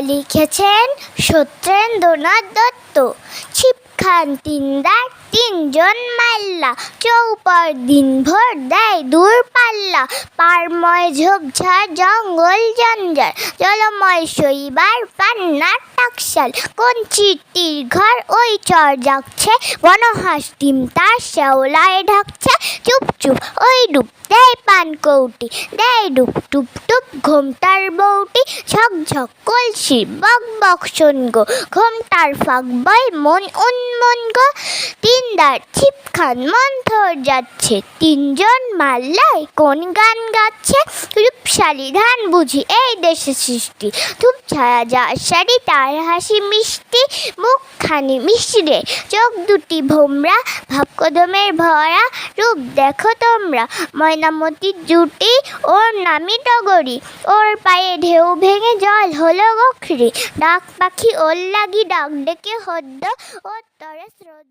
লিখেছেন সত্যেন্দ্রনাথ দত্ত। ছিপ খান তিনদার, তিনজন মাল্লা। চৌপর দিনভর দেয় দূর পাল্লা। পারময় ঝোপঝাড় জঙ্গল জঞ্জাল। জলময় শৈবার, পান্নার টাকশাল। কোন চিটির ঘর, ওই চর যাচ্ছে বনহাস ডিম তার শ্যাওলায় ঢাকছে। চুপ চুপ ওই ডুব দেয় পান কৌটি। দেয় ডুপ টুপ টুপ ঘোমটার বৌটি, ঝক ঝক কলসি, বক বক শোন গো। ঘোমটার ফাঁক বই মন উন্মন গো। তিনদার ছিপ খান মন্থর যাচ্ছে। তিনজন মাল্লায় কোন গান গাচ্ছে? রূপশালী ধান বুঝি এই দেশে সৃষ্টি। ধূপ ছায়া যা শাড়ি তার হাসি মিষ্টি, মুখখানি মিশরে চোখ দুটি ভোমরা ভাবকদমের ভরা, রূপ দেখো তোমরা। ময়নামতির জুটি, ওর নামি টগরি। ওর পায়ে ঢেউ ভেঙে জল হলো গখরি। ডাক পাখি ওর লাগি ডাক ডেকে হদ্দ ও তরে স্রোত